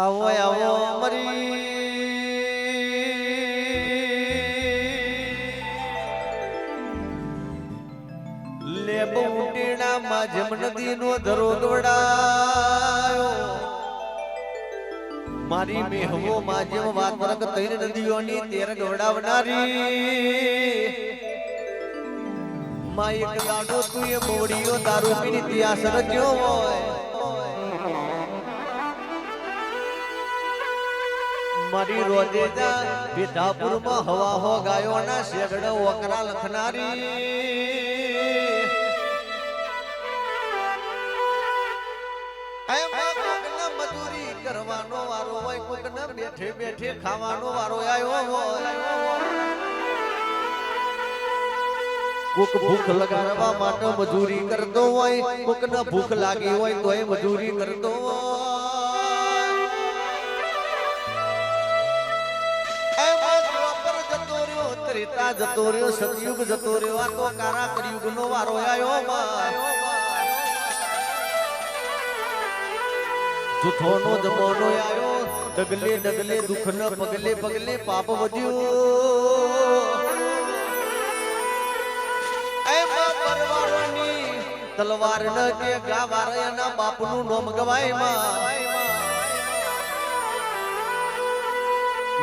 આવો આવો મરી લેબ ઉટીણા માજમ નદીનો ધરો દોડાયો. મારી મેહવો માજમ વાતરક તૈર નદીઓની તેર ગવડાવનારી માં એક ગાડો તું એ મોડીઓ દારૂ પીની ઇતિહાસ સરજ્યો હોય. મારી રોજેજા વિધાપુરમાં હવા હો ગાયોના શેગડ વકરા લખનારી. મજૂરી કરવાનો વારો હોય, કોકને બેઠે બેઠે ખાવાનો વારો આવ્યો હોય. કોક ભૂખ લગાડવા માટે મજૂરી કરતો હોય, કોકને ભૂખ લાગી હોય તોય મજૂરી કરતો હોય. ત્રેતા જતો રહ્યો, સતયુગ જતો રહ્યો, આ તો કારા કળિયુગનો વારો આવ્યો માં. જૂથોનો જમાનો આવ્યો ડગલે ડગલે દુઃખને પગલે પગલે પાપ વધ્યું. તલવાર ન કે ગા વારયાના બાપનું નોમ ગવાયમાં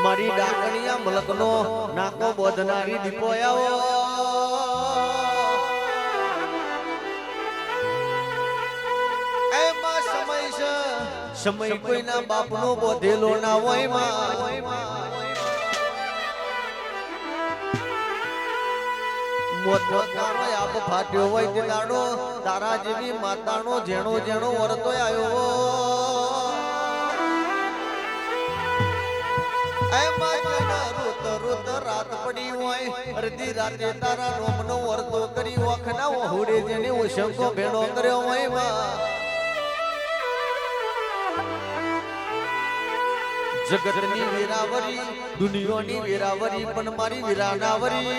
મારી ડાકણિયા મલકનો નાકો બોધનારી દીપો આવો. સમય કોઈના બાપનો બોધેલો ના હોય આપ ફાટ્યો હોય દાડો તારા જેવી માતાનો જેણો જેણો વરતો આવ્યો રોત પડી હોય. અડધી રાતે તારા વર્તો કરી વખના હોડે જેને ઓશંકો કર્યો હોય જગતની વીરાવરી, દુનિયાની વીરાવરી, પણ મારી વિરાનાવરી.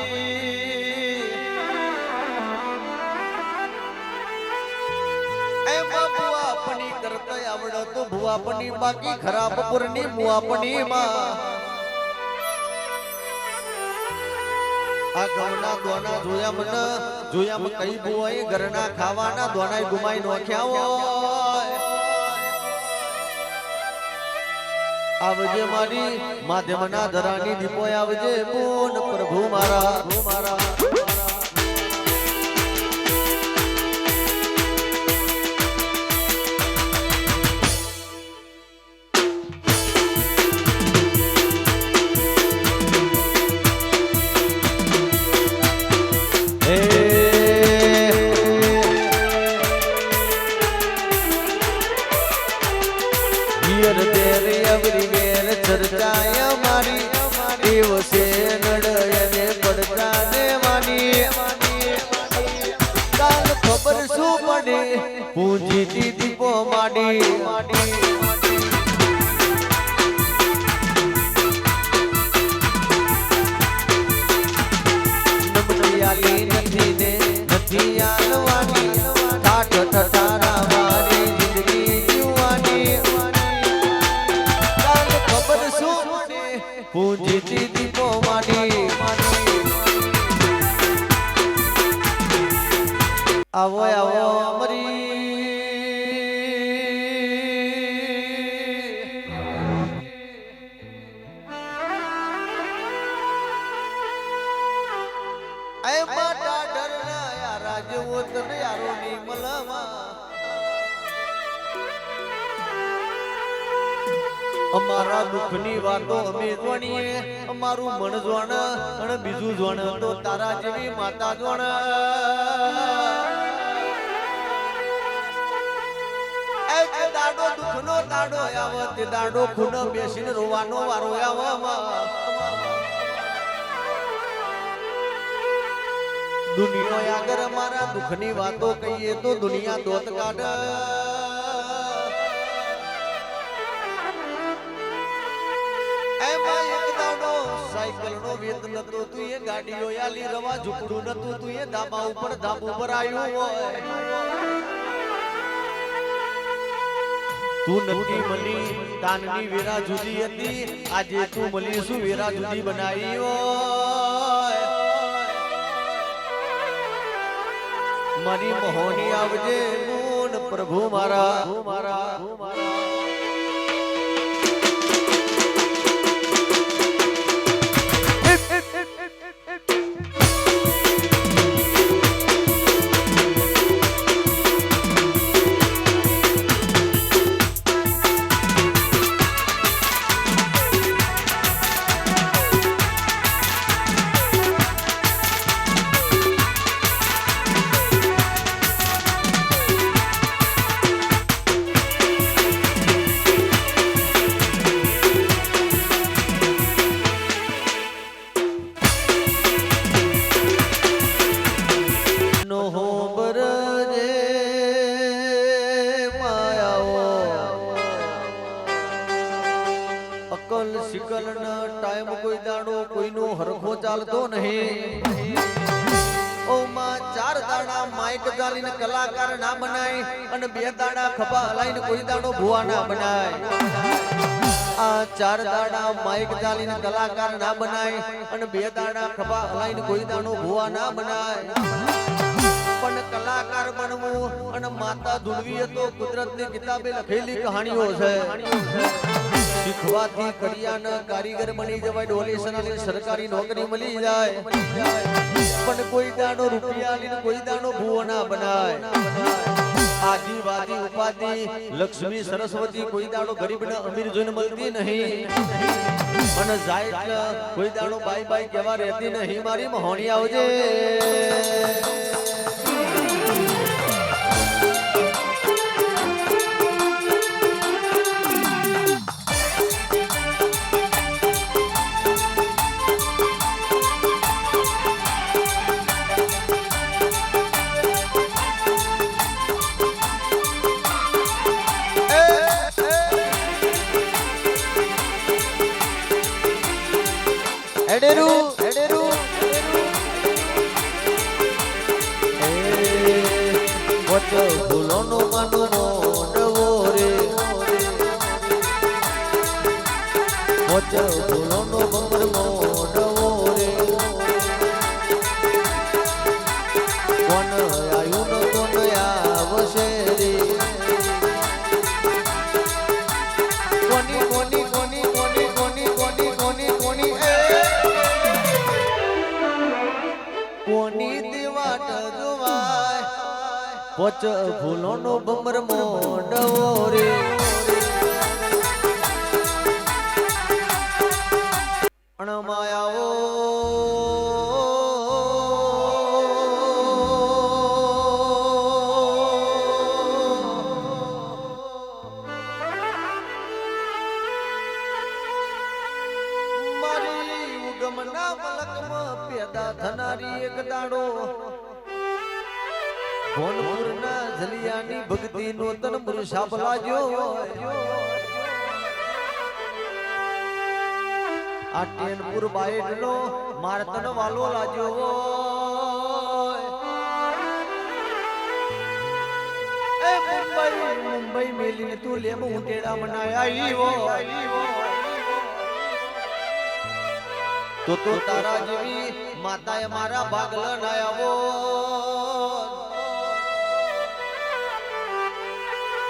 આપણી કરતા આવડતું ભુવાપણી બાકી ખરાબ પુરની મુવાપણી માં. આ દોના જોયા મને, જોયા કઈ ભુવાએ ઘરના ખાવાના દોનાય ગુમાઈ નોખ્યા આવજે મારી માધ્યમના ધરાની દીપો આવજે પૂન પ્રભુ મારા મારા. દીપો માટે આવો આવો. અમારા દુઃખની વાતો અમે જોણીએ. અમારું મન જોણ અને બીજું જોણ તો તારા જેવી માતા જોણ. દાડો દુઃખનો દાડો આવે, તે દાડો ખૂનો બેસીને રોવાનો વારો આવે દુનિયા આગળ અમારા દુઃખની વાતો કહીએ તો દુનિયા દોત કાઢે. સાયકલનો વેદ નતો, તું એ ગાડીઓ આલી, રવા ઝૂપડું નતું, તું એ ધાબા ઉપર ધાબ ઉપર આવ્યું હોય. તું નથી મળી તાનની વેરા જુદી હતી, આજે તું મળી શું વેરા જુદી બનાવી હોય? મારી મોહની આવજે મૂન પ્રભુ મારા. મારા નો અકલ સિકલ ન ટાઈમ કોઈ દાડો કોઈનો હરખો ચાલતો નહીં. ઓ માં ચાર દાડા માઈક ચાલીને કલાકાર ના બનાય અને બે દાડા ખભા હલાઈને કોઈ દાડો ભુવા ના બનાય આ ચાર દાડા માઈક ચાલીને કલાકાર ના બનાય અને બે દાડા ખભા હલાઈને કોઈ દાડો ભુવા ના બનાય પણ કલાકાર બનવું અને માતા ધૂળવી તો કુદરતની કિતાબે લખેલી કહાણીઓ છે. શીખવાથી કડિયાના કારીગર બની જવાય, ડોલી અને સરકારી નોકરી મળી જાય. પણ કોઈ દાડો રૂપિયા લઈને કોઈ દાડો ભૂવો ના બનાય. આદિવાદી ઉપાધિ લક્ષ્મી સરસ્વતી કોઈ દાડો ગરીબને અમીર જોઈને મળતી નહીં. અને જાય કોઈ દાડો બાય બાય કેવા રહેતી નહીં. મારી મહોણી આવજે. વચ ફૂલોનો બમર મોડવો રે. કોણ આયુ ન કોની કોની કોની કોની કોની કોની કોની કોની, એ. કોની દેવાટ ફૂલોનો બમર મોડવો રે. પેદા થનારી એક દાડો. ભોનપુરના જલિયાની ભક્તિ નો તન પુરુષા લાગ્યો આ ટેનપુર બાઈડનો મારતન વાલો લાગ્યો એ મુંબઈ મુંબઈ મેલીને તું લેમ તેડા મનાયા તો તો તારા જેવી માતાએ મારા ભાગલ નાયાવો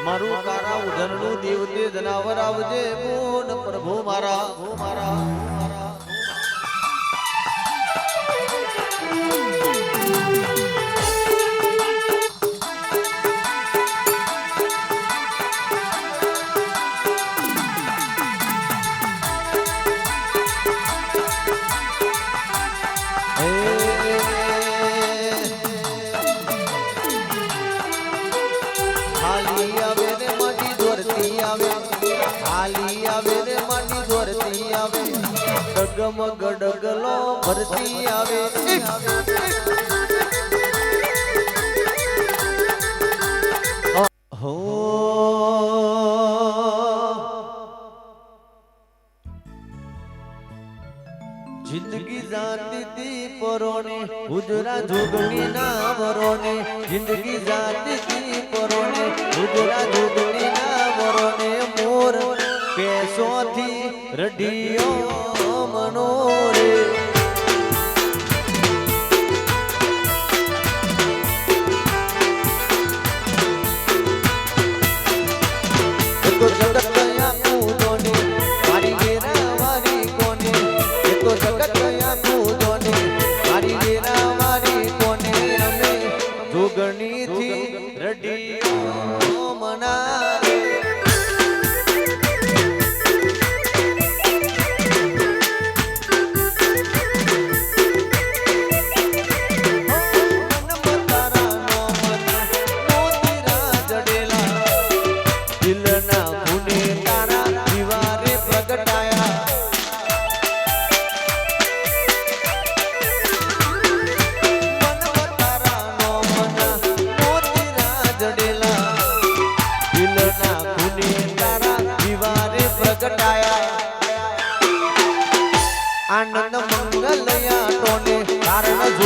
મારું કારા ઉધરનું દેવતે જનાવર આવજે મોન પ્રભુ મારા મારા. ડગમગ ડગલો ભરતી આવે. હો. જિંદગી જાતી તી પરોની, ઉજરા ધુગણી ના વરોની જિંદગી જાતી તી પરોની, ઉજરા ધુગણી ના વરોને મોર પેસોથી રઢિયો মনোরে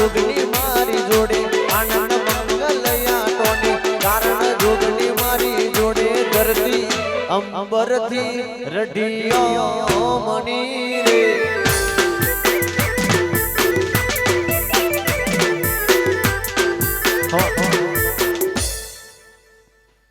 મારી જોડે આનંદ કારણ જોગની મારી જોડે ધરતી અંબરથી રઢિયો મની